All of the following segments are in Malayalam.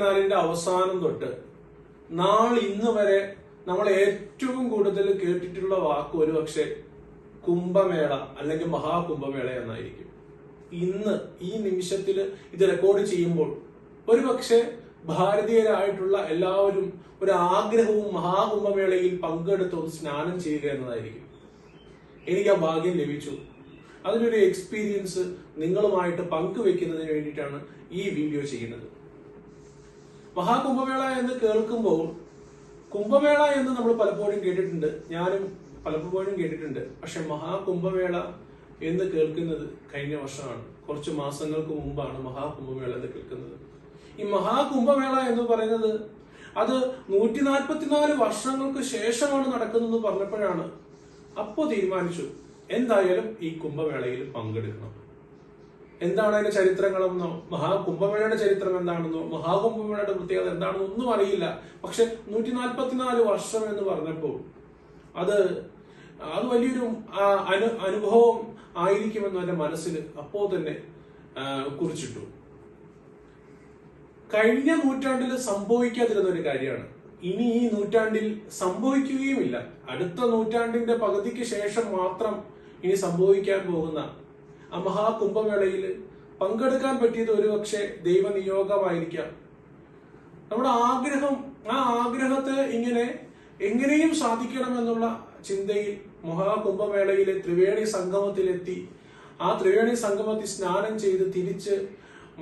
ഇരുപത്തിനാലിന്റെ അവസാനം തൊട്ട് നാൾ ഇന്ന് വരെ നമ്മൾ ഏറ്റവും കൂടുതൽ കേട്ടിട്ടുള്ള വാക്ക് ഒരുപക്ഷെ കുംഭമേള അല്ലെങ്കിൽ മഹാകുംഭമേള എന്നായിരിക്കും. ഇന്ന് ഈ നിമിഷത്തിൽ ഇത് റെക്കോർഡ് ചെയ്യുമ്പോൾ ഒരുപക്ഷെ ഭാരതീയരായിട്ടുള്ള എല്ലാവരും ഒരു ആഗ്രഹവും മഹാകുംഭമേളയിൽ പങ്കെടുത്ത് സ്നാനം ചെയ്യുക എന്നതായിരിക്കും. എനിക്ക് ആ ഭാഗ്യം ലഭിച്ചു. അതിനൊരു എക്സ്പീരിയൻസ് നിങ്ങളുമായിട്ട് പങ്കുവെക്കുന്നതിന് വേണ്ടിയിട്ടാണ് ഈ വീഡിയോ ചെയ്യുന്നത്. മഹാകുംഭമേള എന്ന് കേൾക്കുമ്പോൾ കുംഭമേള എന്ന് നമ്മൾ പലപ്പോഴും കേട്ടിട്ടുണ്ട്. ഞാനും പലപ്പോഴും കേട്ടിട്ടുണ്ട്. പക്ഷെ മഹാകുംഭമേള എന്ന് കേൾക്കുന്നത് കഴിഞ്ഞ വർഷമാണ്. കുറച്ച് മാസങ്ങൾക്ക് മുമ്പാണ് മഹാകുംഭമേള എന്ന് കേൾക്കുന്നത്. ഈ മഹാകുംഭമേള എന്ന് പറയുന്നത് അത് നൂറ്റി നാൽപ്പത്തിനാല് വർഷങ്ങൾക്ക് ശേഷമാണ് നടക്കുന്നത് പറഞ്ഞപ്പോഴാണ് അപ്പോ തീരുമാനിച്ചു. എന്തായാലും ഈ കുംഭമേളയിൽ പങ്കെടുക്കണം. എന്താണ് അതിന്റെ ചരിത്രങ്ങളെന്നോ? മഹാകുംഭമേളയുടെ ചരിത്രം എന്താണെന്നോ? മഹാകുംഭമേളയുടെ പ്രത്യേകത എന്താണെന്നോ ഒന്നും അറിയില്ല. പക്ഷെ നൂറ്റി നാൽപ്പത്തിനാല് വർഷം എന്ന് പറഞ്ഞപ്പോൾ അത് അത് വലിയൊരു അനു അനുഭവം ആയിരിക്കുമെന്ന് എന്റെ മനസ്സിൽ അപ്പോ തന്നെ കുറിച്ചിട്ടു. കഴിഞ്ഞ നൂറ്റാണ്ടിൽ സംഭവിക്കാതിരുന്ന ഒരു കാര്യമാണ്. ഇനി ഈ നൂറ്റാണ്ടിൽ സംഭവിക്കുകയുമില്ല. അടുത്ത നൂറ്റാണ്ടിന്റെ പകുതിക്ക് ശേഷം മാത്രം ഇനി സംഭവിക്കാൻ പോകുന്ന ആ മഹാകുംഭമേളയിൽ പങ്കെടുക്കാൻ പറ്റിയത് ഒരുപക്ഷെ ദൈവനിയോഗമായിരിക്കാം. നമ്മുടെ ആഗ്രഹം ആ ആഗ്രഹത്തെ ഇങ്ങനെ എങ്ങനെയും സാധിക്കണമെന്നുള്ള ചിന്തയിൽ മഹാകുംഭമേളയിലെ ത്രിവേണി സംഗമത്തിലെത്തി ആ ത്രിവേണി സംഗമത്തിൽ സ്നാനം ചെയ്ത് തിരിച്ച്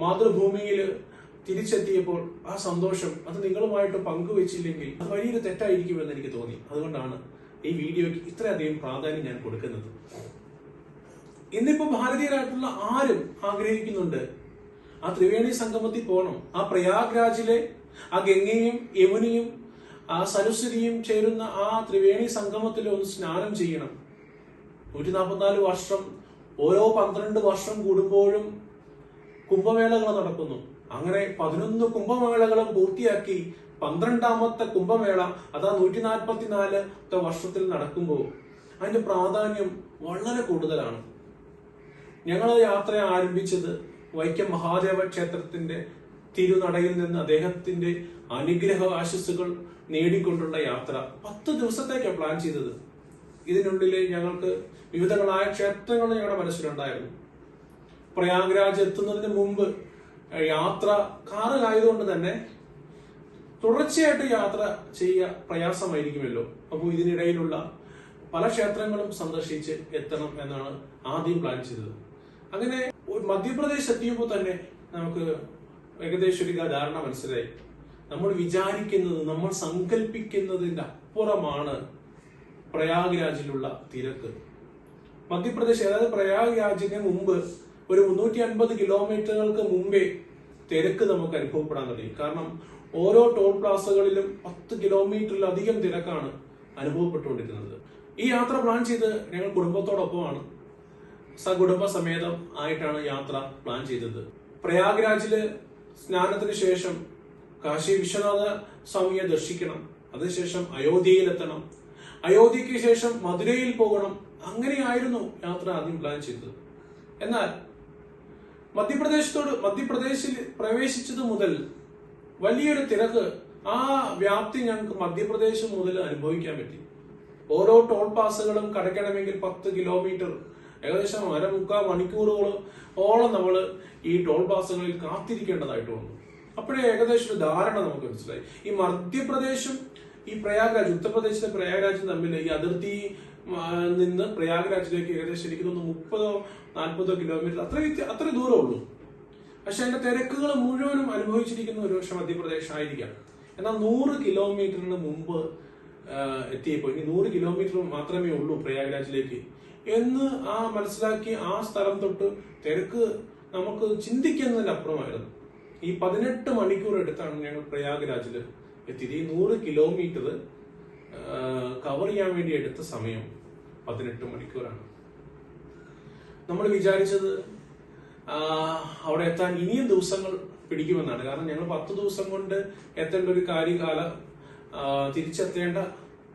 മാതൃഭൂമിയിൽ തിരിച്ചെത്തിയപ്പോൾ ആ സന്തോഷം അത് നിങ്ങളുമായിട്ട് പങ്കുവെച്ചില്ലെങ്കിൽ അത് വലിയൊരു തെറ്റായിരിക്കുമെന്ന് എനിക്ക് തോന്നി. അതുകൊണ്ടാണ് ഈ വീഡിയോയ്ക്ക് ഇത്രയധികം പ്രാധാന്യം ഞാൻ കൊടുക്കുന്നത്. ഇന്നിപ്പോ ഭാരതീയരായിട്ടുള്ള ആരും ആഗ്രഹിക്കുന്നുണ്ട്. ആ ത്രിവേണി സംഗമത്തിൽ പോകണം. ആ പ്രയാഗ്രാജിലെ ആ ഗംഗയും യമുനയും ആ സരസ്വതിയും ചേരുന്ന ആ ത്രിവേണി സംഗമത്തിൽ ഒന്ന് സ്നാനം ചെയ്യണം. നൂറ്റി നാൽപ്പത്തിനാല് വർഷം ഓരോ പന്ത്രണ്ട് വർഷം കൂടുമ്പോഴും കുംഭമേളകൾ നടക്കുന്നു. അങ്ങനെ പതിനൊന്ന് കുംഭമേളകളും പൂർത്തിയാക്കി പന്ത്രണ്ടാമത്തെ കുംഭമേള അതാ നൂറ്റി നാൽപ്പത്തിനാല് വർഷത്തിൽ നടക്കുമ്പോൾ അതിന്റെ പ്രാധാന്യം വളരെ കൂടുതലാണ്. ഞങ്ങൾ യാത്ര ആരംഭിച്ചത് വൈക്കം മഹാദേവ ക്ഷേത്രത്തിന്റെ തിരുനടയിൽ നിന്ന് അദ്ദേഹത്തിന്റെ അനുഗ്രഹ ആശസ്സുകൾ നേടിക്കൊണ്ടുള്ള യാത്ര. പത്ത് ദിവസത്തേക്കാണ് പ്ലാൻ ചെയ്തത്. ഇതിനുള്ളിൽ ഞങ്ങൾക്ക് വിവിധങ്ങളായ ക്ഷേത്രങ്ങൾ ഞങ്ങളുടെ മനസ്സിലുണ്ടായിരുന്നു. പ്രയാഗ്രാജ് എത്തുന്നതിന് മുമ്പ് യാത്ര കാറിലായതുകൊണ്ട് തന്നെ തുടർച്ചയായിട്ട് യാത്ര ചെയ്യുക പ്രയാസമായിരിക്കുമല്ലോ. അപ്പോൾ ഇതിനിടയിലുള്ള പല ക്ഷേത്രങ്ങളും സന്ദർശിച്ച് എത്തണം എന്നാണ് ആദ്യം പ്ലാൻ ചെയ്തത്. അങ്ങനെ മധ്യപ്രദേശ് എത്തിയപ്പോൾ തന്നെ നമുക്ക് ഏകദേശം ഒരു ധാരണ മനസ്സിലായി. നമ്മൾ വിചാരിക്കുന്നത് നമ്മൾ സങ്കല്പിക്കുന്നതിന്റെ അപ്പുറമാണ് പ്രയാഗ്രാജിലുള്ള തിരക്ക്. മധ്യപ്രദേശ് അതായത് പ്രയാഗ്രാജിന് മുമ്പ് ഒരു മുന്നൂറ്റി അൻപത് കിലോമീറ്ററുകൾക്ക് മുമ്പേ തിരക്ക് നമുക്ക് അനുഭവപ്പെടാൻ തുടങ്ങി. കാരണം ഓരോ ടോൾ പ്ലാസകളിലും പത്ത് കിലോമീറ്ററിലധികം തിരക്കാണ് അനുഭവപ്പെട്ടുകൊണ്ടിരുന്നത് ഈ യാത്ര പ്ലാൻ ചെയ്ത് ഞങ്ങൾ കുടുംബത്തോടൊപ്പമാണ്. സകുടുംബ സമേതം ആയിട്ടാണ് യാത്ര പ്ലാൻ ചെയ്തത്. പ്രയാഗ്രാജിൽ സ്നാനത്തിന് ശേഷം കാശി വിശ്വനാഥ സ്വാമിയെ ദർശിക്കണം. അതിനുശേഷം അയോധ്യയിലെത്തണം. അയോധ്യയ്ക്ക് ശേഷം മധുരയിൽ പോകണം. അങ്ങനെയായിരുന്നു യാത്ര ആദ്യം പ്ലാൻ ചെയ്തത്. എന്നാൽ മധ്യപ്രദേശത്തോട് മധ്യപ്രദേശിൽ പ്രവേശിച്ചത് മുതൽ വലിയൊരു തിരക്ക് ആ വ്യാപ്തി ഞങ്ങൾക്ക് മധ്യപ്രദേശ് മുതൽ അനുഭവിക്കാൻ പറ്റി. ഓരോ ടോൾ പാസുകളും കടക്കണമെങ്കിൽ പത്ത് കിലോമീറ്റർ ഏകദേശം അര മുക്കാൽ മണിക്കൂറുകൾ ഓളം നമ്മൾ ഈ ടോൾ പാസുകളിൽ കാത്തിരിക്കേണ്ടതായിട്ട് വന്നു. അപ്പോഴേ ഏകദേശം ഒരു ധാരണ നമുക്ക് മനസ്സിലായി. ഈ മധ്യപ്രദേശും ഈ പ്രയാഗ്രാജ് ഉത്തർപ്രദേശിലെ പ്രയാഗ്രാജും തമ്മിൽ ഈ അതിർത്തി നിന്ന് പ്രയാഗ്രാജിലേക്ക് ഏകദേശം എനിക്ക് തോന്നുന്നു മുപ്പതോ നാൽപ്പതോ കിലോമീറ്റർ അത്ര അത്ര ദൂരമുള്ളൂ പക്ഷെ അതിന്റെ തിരക്കുകൾ മുഴുവനും അനുഭവിച്ചിരിക്കുന്ന ഒരു പക്ഷെ മധ്യപ്രദേശ് ആയിരിക്കാം എന്നാൽ നൂറ് കിലോമീറ്ററിന് മുമ്പ് എത്തിയപ്പോൾ ഇനി നൂറ് കിലോമീറ്റർ മാത്രമേ ഉള്ളൂ പ്രയാഗ്രാജിലേക്ക്. എന്ന് ആ മനസ്സിലാക്കി ആ സ്ഥലം തൊട്ട് തിരക്ക് നമുക്ക് ചിന്തിക്കുന്നതിന് അപ്പുറമായിരുന്നു ഈ പതിനെട്ട് മണിക്കൂർ എടുത്താണ് ഞങ്ങൾ പ്രയാഗ്രാജിൽ എത്തിയത്. ഈ നൂറ് കിലോമീറ്റർ കവർ ചെയ്യാൻ വേണ്ടി എടുത്ത സമയം പതിനെട്ട് മണിക്കൂറാണ്. നമ്മൾ വിചാരിച്ചത് അവിടെ എത്താൻ ഇനിയും ദിവസങ്ങൾ പിടിക്കുമെന്നാണ്. കാരണം ഞങ്ങൾ പത്ത് ദിവസം കൊണ്ട് എത്തേണ്ട ഒരു കാര്യകാല തിരിച്ചെത്തേണ്ട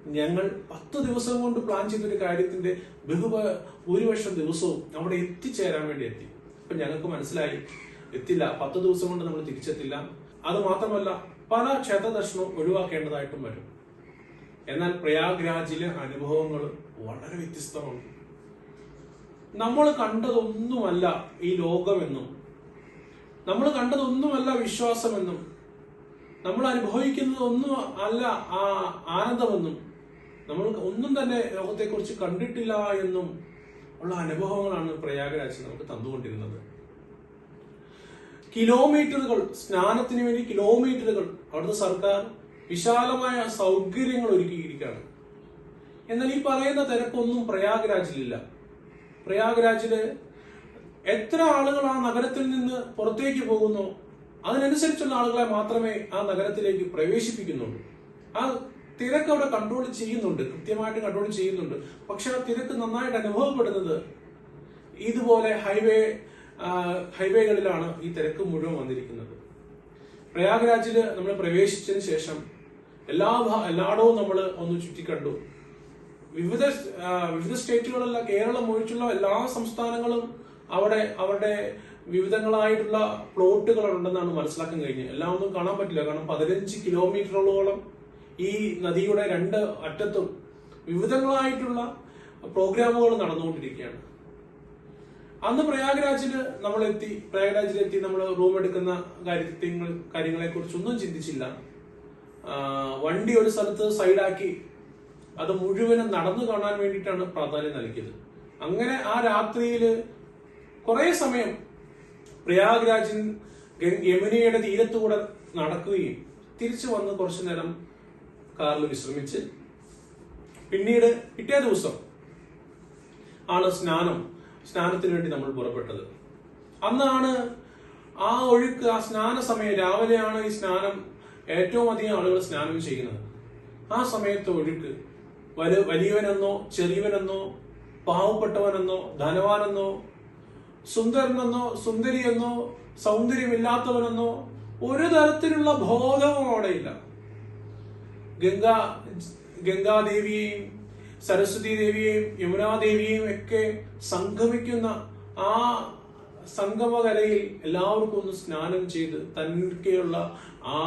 ഞങ്ങൾ പത്ത് ദിവസം കൊണ്ട് പ്ലാൻ ചെയ്ത ഒരു കാര്യത്തിന്റെ ബഹുഭ ഭൂരിപക്ഷം ദിവസവും അവിടെ എത്തിച്ചേരാൻ വേണ്ടി എത്തി. അപ്പൊ ഞങ്ങൾക്ക് മനസ്സിലായി എത്തില്ല. പത്ത് ദിവസം കൊണ്ട് നമ്മൾ തിരിച്ചെത്തില്ല. അത് മാത്രമല്ല പല ക്ഷേത്ര ദർശനവും ഒഴിവാക്കേണ്ടതായിട്ടും വരും. എന്നാൽ പ്രയാഗ്രാജിലെ അനുഭവങ്ങൾ വളരെ വ്യത്യസ്തമാണ്. നമ്മൾ കണ്ടതൊന്നുമല്ല ഈ ലോകമെന്നും നമ്മൾ കണ്ടതൊന്നുമല്ല വിശ്വാസമെന്നും നമ്മൾ അനുഭവിക്കുന്നത് ഒന്നും അല്ല ആ ആനന്ദമെന്നും നമ്മൾ ഒന്നും തന്നെ ലോകത്തെക്കുറിച്ച് കണ്ടിട്ടില്ല എന്നും ഉള്ള അനുഭവങ്ങളാണ് പ്രയാഗരാജ് നമുക്ക് തന്നുകൊണ്ടിരുന്നത്. കിലോമീറ്ററുകൾ സ്നാനത്തിന് വേണ്ടി കിലോമീറ്ററുകൾ അവിടുത്തെ സർക്കാർ വിശാലമായ സൗകര്യങ്ങൾ ഒരുക്കിയിരിക്കുകയാണ്. എന്നാൽ ഈ പറയുന്ന തിരക്കൊന്നും പ്രയാഗരാജിലില്ല. പ്രയാഗരാജിൽ എത്ര ആളുകൾ ആ നഗരത്തിൽ നിന്ന് പുറത്തേക്ക് പോകുന്നു അതിനനുസരിച്ചുള്ള ആളുകളെ മാത്രമേ ആ നഗരത്തിലേക്ക് പ്രവേശിപ്പിക്കുന്നുള്ളൂ. ആ തിരക്ക് അവിടെ കൺട്രോൾ ചെയ്യുന്നുണ്ട്. കൃത്യമായിട്ട് കൺട്രോൾ ചെയ്യുന്നുണ്ട്. പക്ഷെ ആ തിരക്ക് നന്നായിട്ട് അനുഭവപ്പെടുന്നത് ഇതുപോലെ ഹൈവേ ഹൈവേകളിലാണ് ഈ തിരക്ക് മുഴുവൻ വന്നിരിക്കുന്നത്. പ്രയാഗ്രാജിൽ നമ്മൾ പ്രവേശിച്ചതിന് ശേഷം എല്ലാ എല്ലായിടവും നമ്മൾ ഒന്ന് ചുറ്റിക്കണ്ടു. വിവിധ വിവിധ സ്റ്റേറ്റുകളല്ല കേരളം ഒഴിച്ചുള്ള എല്ലാ സംസ്ഥാനങ്ങളും അവിടെ അവരുടെ വിവിധങ്ങളായിട്ടുള്ള പ്ലോട്ടുകൾ ഉണ്ടെന്നാണ് മനസ്സിലാക്കാൻ കഴിഞ്ഞത്. എല്ലാം ഒന്നും കാണാൻ പറ്റില്ല. കാരണം പതിനഞ്ച് കിലോമീറ്ററോളം ഈ നദിയുടെ രണ്ട് അറ്റത്തും വിവിധങ്ങളായിട്ടുള്ള പ്രോഗ്രാമുകൾ നടന്നുകൊണ്ടിരിക്കുകയാണ്. അന്ന് പ്രയാഗ്രാജിൽ നമ്മൾ എത്തി പ്രയാഗ്രാജിൽ എത്തി നമ്മൾ റൂം എടുക്കുന്ന കാര്യങ്ങൾ കാര്യങ്ങളെ കുറിച്ചൊന്നും ചിന്തിച്ചില്ല വണ്ടി ഒരു സ്ഥലത്ത് സൈഡാക്കി അത് മുഴുവനും നടന്നു കാണാൻ വേണ്ടിയിട്ടാണ് പ്രാധാന്യം നൽകിയത്. അങ്ങനെ ആ രാത്രിയിൽ കുറെ സമയം പ്രയാഗ്രാജിൻ യമുനയുടെ തീരത്തുകൂടെ നടക്കുകയും തിരിച്ചു വന്ന് കുറച്ചു നേരം കാറിൽ വിശ്രമിച്ച് പിന്നീട് പിറ്റേ ദിവസം ആണ് സ്നാനം സ്നാനത്തിന് വേണ്ടി നമ്മൾ പുറപ്പെട്ടത്. അന്നാണ് ആ ഒഴുക്ക് ആ സ്നാന സമയം രാവിലെയാണ് ഈ സ്നാനം ഏറ്റവും അധികം ആളുകൾ സ്നാനം ചെയ്യുന്നത്. ആ സമയത്ത് ഒഴുക്ക് വലു വലിയവനെന്നോ ചെറിയവനെന്നോ പാവപ്പെട്ടവനെന്നോ ധനവാനെന്നോ സുന്ദരനെന്നോ സുന്ദരിയെന്നോ സൗന്ദര്യമില്ലാത്തവനെന്നോ ഒരു തരത്തിലുള്ള ബോധവും അവിടെയില്ല ഗംഗാ ഗംഗാദേവിയെയും സരസ്വതി ദേവിയെയും യമുനാദേവിയെയും ഒക്കെ സംഗമിക്കുന്ന ആ സംഗമകരയിൽ എല്ലാവർക്കും ഒന്ന് സ്നാനം ചെയ്ത് തനിക്കുള്ള ആ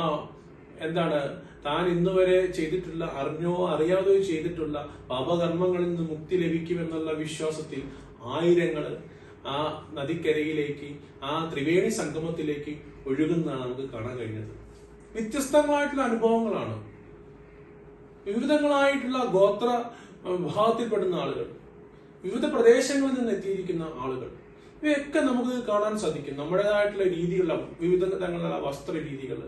എന്താണ് താൻ ഇന്ന് വരെ ചെയ്തിട്ടുള്ള അറിഞ്ഞോ അറിയാതെയോ ചെയ്തിട്ടുള്ള പാപകർമ്മങ്ങളിൽ നിന്ന് മുക്തി ലഭിക്കുമെന്നുള്ള വിശ്വാസത്തിൽ ആയിരങ്ങൾ ആ നദിക്കരയിലേക്ക് ആ ത്രിവേണി സംഗമത്തിലേക്ക് ഒഴുകുന്നതാണ് നമുക്ക് കാണാൻ കഴിഞ്ഞത് വ്യത്യസ്തമായിട്ടുള്ള അനുഭവങ്ങളാണ്. വിവിധങ്ങളായിട്ടുള്ള ഗോത്ര വിഭാഗത്തിൽപ്പെടുന്ന ആളുകൾ വിവിധ പ്രദേശങ്ങളിൽ നിന്ന് എത്തിയിരിക്കുന്ന ആളുകൾ. ഇവയൊക്കെ നമുക്ക് കാണാൻ സാധിക്കും. നമ്മുടേതായിട്ടുള്ള രീതികളുള്ള വിവിധ തരങ്ങളിലുള്ള വസ്ത്ര രീതികൾ.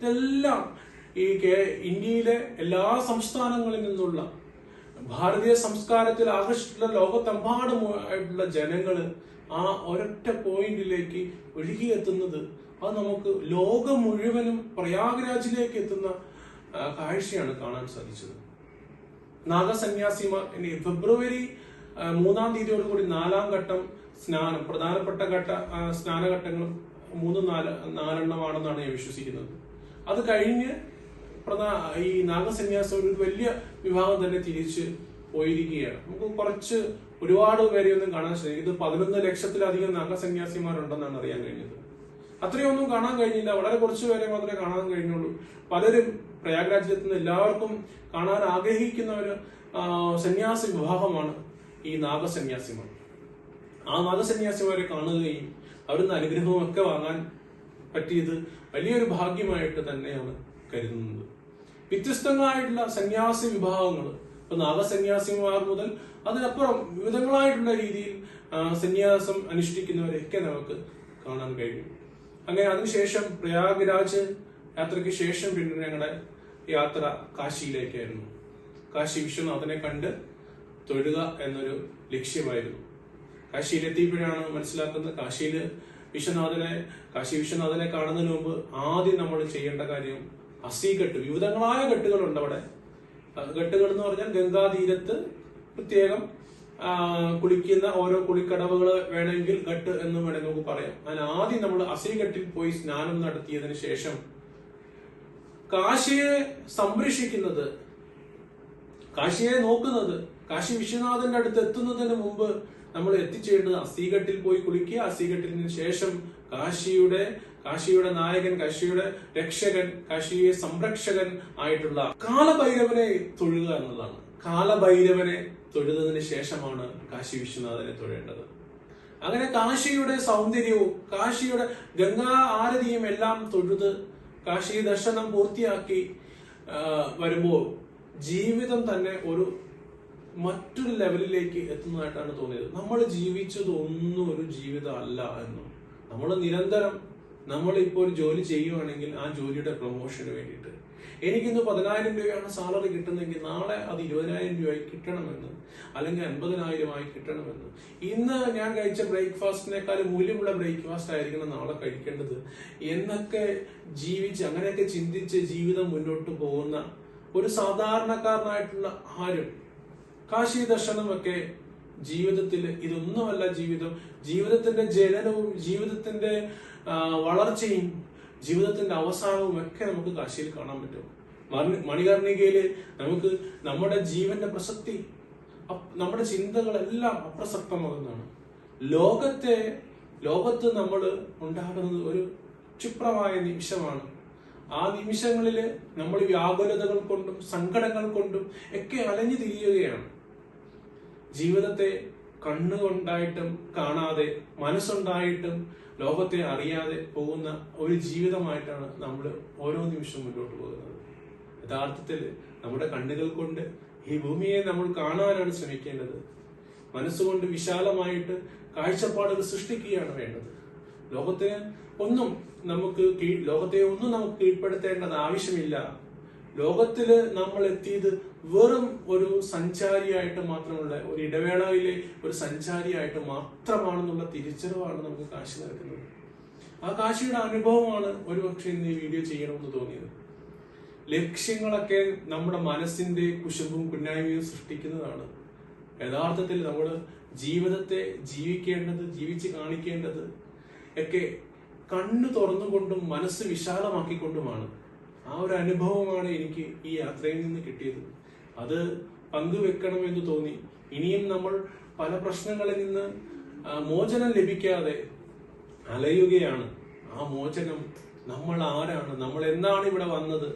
ഇതെല്ലാം ഈ കേ- ഇന്ത്യയിലെ എല്ലാ സംസ്ഥാനങ്ങളിൽ നിന്നുള്ള ഭാരതീയ സംസ്കാരത്തിൽ ആകർഷിച്ചിട്ടുള്ള ലോകത്തെമ്പാടുമായിട്ടുള്ള ജനങ്ങൾ ആ ഒരൊറ്റ പോയിന്റിലേക്ക് ഒഴുകിയെത്തുന്നത് അത് നമുക്ക് ലോകം മുഴുവനും പ്രയാഗ്രാജിലേക്ക് എത്തുന്ന കാഴ്ചയാണ് കാണാൻ സാധിച്ചത്. നാഗസന്യാസിമാർ ഇനി ഫെബ്രുവരി മൂന്നാം തീയതിയോടുകൂടി നാലാം ഘട്ടം സ്നാനം പ്രധാനപ്പെട്ട ഘട്ട സ്നാനഘട്ടങ്ങൾ മൂന്ന് നാല് നാലെണ്ണമാണെന്നാണ് ഞാൻ വിശ്വസിക്കുന്നത്. അത് കഴിഞ്ഞ് പ്രധാന ഈ നാഗസന്യാസം ഒരു വലിയ വിഭാഗം തന്നെ തിരിച്ച് പോയിരിക്കുകയാണ്. നമുക്ക് കുറച്ച് ഒരുപാട് പേരെയൊന്നും കാണാൻ ശ്രമിക്കും ഇത് പതിനൊന്ന് ലക്ഷത്തിലധികം നാഗസന്യാസിമാരുണ്ടെന്നാണ് അറിയാൻ കഴിഞ്ഞത്. അത്രയൊന്നും കാണാൻ കഴിഞ്ഞില്ല. വളരെ കുറച്ചു പേരെ മാത്രമേ കാണാൻ കഴിഞ്ഞുള്ളൂ. പലരും പ്രയാഗ്രാജിലെത്തുന്ന എല്ലാവർക്കും കാണാൻ ആഗ്രഹിക്കുന്ന ഒരു സന്യാസി വിഭാഗമാണ് ഈ നാഗസന്യാസിമാർ. ആ നാഗസന്യാസിമാരെ കാണുകയും അവിടുന്ന് അനുഗ്രഹവും ഒക്കെ വാങ്ങാൻ പറ്റിയത് വലിയൊരു ഭാഗ്യമായിട്ട് തന്നെയാണ് കരുതുന്നത്. വ്യത്യസ്തങ്ങളായിട്ടുള്ള സന്യാസി വിഭാഗങ്ങൾ. ഇപ്പൊ നാഗസന്യാസിമാർ മുതൽ അതിനപ്പുറം വിവിധങ്ങളായിട്ടുള്ള രീതിയിൽ സന്യാസം അനുഷ്ഠിക്കുന്നവരെയൊക്കെ നമുക്ക് കാണാൻ കഴിയും അങ്ങനെ അതിനുശേഷം പ്രയാഗ്രാജ് യാത്രയ്ക്ക് ശേഷം പിന്നെ ഞങ്ങളുടെ യാത്ര കാശിയിലേക്കായിരുന്നു. കാശി വിശ്വനാഥനെ കണ്ട് തൊഴുക എന്നൊരു ലക്ഷ്യമായിരുന്നു. കാശിയിലെത്തിയപ്പോഴാണ് മനസ്സിലാക്കുന്നത് കാശിയിൽ വിശ്വനാഥനെ കാശി വിശ്വനാഥനെ കാണുന്നതിന് മുമ്പ് ആദ്യം നമ്മൾ ചെയ്യേണ്ട കാര്യം അസീകെട്ട് വിവിധങ്ങളായ കെട്ടുകളുണ്ട് അവിടെ. കെട്ടുകൾ എന്ന് പറഞ്ഞാൽ ഗംഗാതീരത്ത് പ്രത്യേകം കുളിക്കുന്ന ഓരോ കുളിക്കടവുകൾ വേണമെങ്കിൽ ഘട്ട് എന്ന് വേണമെങ്കിൽ നമുക്ക് പറയാം. അതിന് ആദ്യം നമ്മൾ അസിഘട്ടിൽ പോയി സ്നാനം നടത്തിയതിനു ശേഷം കാശിയെ സംരക്ഷിക്കുന്നത് കാശിയെ നോക്കുന്നത് കാശി വിശ്വനാഥന്റെ അടുത്ത് എത്തുന്നതിന് മുമ്പ് നമ്മൾ എത്തിച്ചേരുന്നത് അസീഘട്ടിൽ പോയി കുളിക്കുക. അസീഘട്ടിന് ശേഷം കാശിയുടെ കാശിയുടെ നായകൻ കാശിയുടെ രക്ഷകൻ കാശിയെ സംരക്ഷകൻ ആയിട്ടുള്ള കാലഭൈരവനെ തൊഴുക എന്നുള്ളതാണ് കാലഭൈരവനെ തൊഴുതതിന് ശേഷമാണ് കാശി വിശ്വനാഥനെ തൊഴേണ്ടത്. അങ്ങനെ കാശിയുടെ സൗന്ദര്യവും കാശിയുടെ ഗംഗാ ആരതിയും എല്ലാം തൊഴുത് കാശി ദർശനം പൂർത്തിയാക്കി വരുമ്പോൾ ജീവിതം തന്നെ ഒരു മറ്റൊരു ലെവലിലേക്ക് എത്തുന്നതായിട്ടാണ് തോന്നിയത്. നമ്മൾ ജീവിച്ചത് ഒന്നും ഒരു ജീവിതമല്ല എന്നും. നമ്മൾ നിരന്തരം നമ്മളിപ്പോൾ ഒരു ജോലി ചെയ്യുവാണെങ്കിൽ ആ ജോലിയുടെ പ്രൊമോഷന് വേണ്ടിയിട്ട്. എനിക്കിന്ന് പതിനായിരം രൂപയാണ് സാലറി കിട്ടുന്നതെങ്കിൽ നാളെ അത് ഇരുപതിനായിരം രൂപയായി കിട്ടണമെന്ന് അല്ലെങ്കിൽ അൻപതിനായിരമായി കിട്ടണമെന്ന്. ഇന്ന് ഞാൻ കഴിച്ച ബ്രേക്ക്ഫാസ്റ്റിനേക്കാൾ മൂല്യമുള്ള ബ്രേക്ക്ഫാസ്റ്റ് ആയിരിക്കണം നാളെ കഴിക്കേണ്ടത് എന്നൊക്കെ ജീവിച്ച് അങ്ങനെയൊക്കെ ചിന്തിച്ച് ജീവിതം മുന്നോട്ട് പോകുന്ന ഒരു സാധാരണക്കാരനായിട്ടുള്ള ആരും കാശി ദർശനമൊക്കെ ജീവിതത്തിൽ ഇതൊന്നുമല്ല ജീവിതം. ജീവിതത്തിന്റെ ജനനവും ജീവിതത്തിന്റെ വളർച്ചയും ജീവിതത്തിന്റെ അവസാനവും ഒക്കെ നമുക്ക് കാശിയിൽ കാണാൻ പറ്റും. മണി- മണികർണികയിൽ നമുക്ക് നമ്മുടെ ജീവന്റെ പ്രസക്തി നമ്മുടെ ചിന്തകളെല്ലാം അപ്രസക്തമാകുന്നതാണ്. ലോകത്തെ ലോകത്ത് നമ്മൾ ഉണ്ടാകുന്നത് ഒരു ക്ഷിപ്രമായ നിമിഷമാണ്. ആ നിമിഷങ്ങളിൽ നമ്മൾ വ്യാകുലതകൾ കൊണ്ടും സങ്കടങ്ങൾ കൊണ്ടും ഒക്കെ അലഞ്ഞു തിരിയുകയാണ്. ജീവിതത്തെ കണ്ണുകൊണ്ടായിട്ടും കാണാതെ മനസ്സുണ്ടായിട്ടും ലോകത്തെ അറിയാതെ പോകുന്ന ഒരു ജീവിതമായിട്ടാണ് നമ്മൾ ഓരോ നിമിഷവും മുന്നോട്ട് പോകുന്നത്. യഥാർത്ഥത്തിൽ നമ്മുടെ കണ്ണുകൾ കൊണ്ട് ഈ ഭൂമിയെ നമ്മൾ കാണാനാണ് ശ്രമിക്കേണ്ടത്. മനസ്സുകൊണ്ട് വിശാലമായിട്ട് കാഴ്ചപ്പാടുകൾ സൃഷ്ടിക്കുകയാണ് വേണ്ടത്. ലോകത്തിന് ഒന്നും നമുക്ക് ലോകത്തെ ഒന്നും നമുക്ക് കീഴ്പ്പെടുത്തേണ്ടത് ആവശ്യമില്ല. ലോകത്തിൽ നമ്മൾ എത്തിയത് വെറും ഒരു സഞ്ചാരിയായിട്ട് മാത്രമുള്ള ഒരു ഇടവേളയിലെ ഒരു സഞ്ചാരിയായിട്ട് മാത്രമാണെന്നുള്ള തിരിച്ചറിവാണ് നമുക്ക് കാശി നൽകുന്നത്. ആ കാശിയുടെ അനുഭവമാണ് ഒരുപക്ഷെ ഇന്ന് ഈ വീഡിയോ ചെയ്യണമെന്ന് തോന്നിയത്. ലക്ഷ്യങ്ങളൊക്കെ നമ്മുടെ മനസ്സിന്റെ കുശുമ്പും കുന്നായ്മയും സൃഷ്ടിക്കുന്നതാണ്. യഥാർത്ഥത്തിൽ നമ്മൾ ജീവിതത്തെ ജീവിക്കേണ്ടത് ജീവിച്ച് കാണിക്കേണ്ടത് ഒക്കെ കണ്ണു തുറന്നുകൊണ്ടും മനസ്സ് വിശാലമാക്കിക്കൊണ്ടുമാണ്. ആ ഒരു അനുഭവമാണ് എനിക്ക് ഈ യാത്രയിൽ നിന്ന് കിട്ടിയത്. അത് പങ്കുവെക്കണം എന്ന് തോന്നി. ഇനിയും നമ്മൾ പല പ്രശ്നങ്ങളിൽ നിന്ന് മോചനം ലഭിക്കാതെ അലയുകയാണ്. ആ മോചനം നമ്മൾ ആരാണ്? നമ്മൾ എന്നാണ് ഇവിടെ വന്നത്?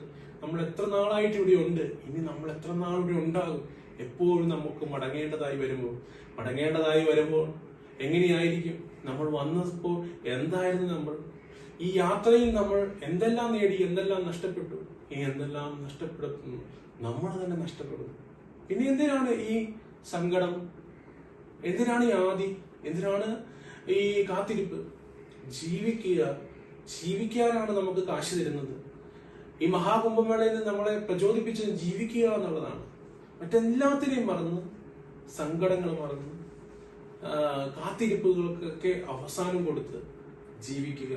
നമ്മൾ എത്ര നാളായിട്ട് ഇവിടെ ഉണ്ട്? ഇനി നമ്മൾ എത്ര നാൾ ഇവിടെ ഉണ്ടാകും? എപ്പോഴും നമുക്ക് മടങ്ങേണ്ടതായി വരുമ്പോൾ മടങ്ങേണ്ടതായി വരുമ്പോൾ എങ്ങനെയായിരിക്കും? നമ്മൾ വന്നപ്പോൾ എന്തായിരുന്നു നമ്മൾ? ഈ യാത്രയിൽ നമ്മൾ എന്തെല്ലാം നേടി? എന്തെല്ലാം നഷ്ടപ്പെട്ടു? ഇനി എന്തെല്ലാം നഷ്ടപ്പെടുത്തുന്നു? നമ്മൾ തന്നെ നഷ്ടപ്പെടുന്നു. പിന്നെ എന്തിനാണ് ഈ സങ്കടം? എന്തിനാണ് ഈ ആദി എന്തിനാണ് ഈ കാത്തിരിപ്പ്? ജീവിക്കുക ജീവിക്കാനാണ് നമുക്ക് കാശ് തരുന്നത്. ഈ മഹാകുംഭമേളയിൽ നമ്മളെ പ്രചോദിപ്പിച്ച് ജീവിക്കുക എന്നുള്ളതാണ്. മറ്റെല്ലാത്തിനെയും മറന്ന് സങ്കടങ്ങൾ മറന്ന് കാത്തിരിപ്പുകൾക്കൊക്കെ അവസാനം കൊടുത്ത് ജീവിക്കുക.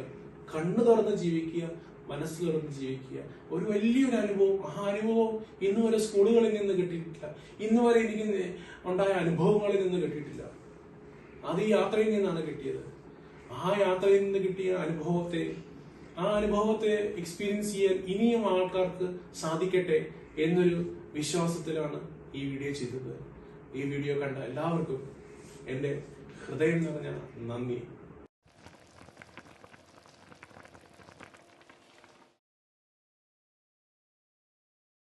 കണ്ണു തുറന്ന് ജീവിക്കുക. മനസ്സ് തുറന്ന് ജീവിക്കുക. ഒരു വലിയൊരു അനുഭവം ആ അനുഭവം ഇന്ന് വരെ സ്കൂളുകളിൽ നിന്ന് കിട്ടിയിട്ടില്ല. ഇന്ന് വരെ എനിക്ക് ഉണ്ടായ അനുഭവങ്ങളിൽ നിന്ന് കിട്ടിയിട്ടില്ല. അത് ഈ യാത്രയിൽ നിന്നാണ് കിട്ടിയത്. ആ യാത്രയിൽ നിന്ന് കിട്ടിയ അനുഭവത്തെ ആ അനുഭവത്തെ എക്സ്പീരിയൻസ് ചെയ്യാൻ ഇനിയും ആൾക്കാർക്ക് സാധിക്കട്ടെ എന്നൊരു വിശ്വാസത്തിലാണ് ഈ വീഡിയോ ചെയ്തത്. ഈ വീഡിയോ കണ്ട എല്ലാവർക്കും എന്റെ ഹൃദയം നിറഞ്ഞ നന്ദി.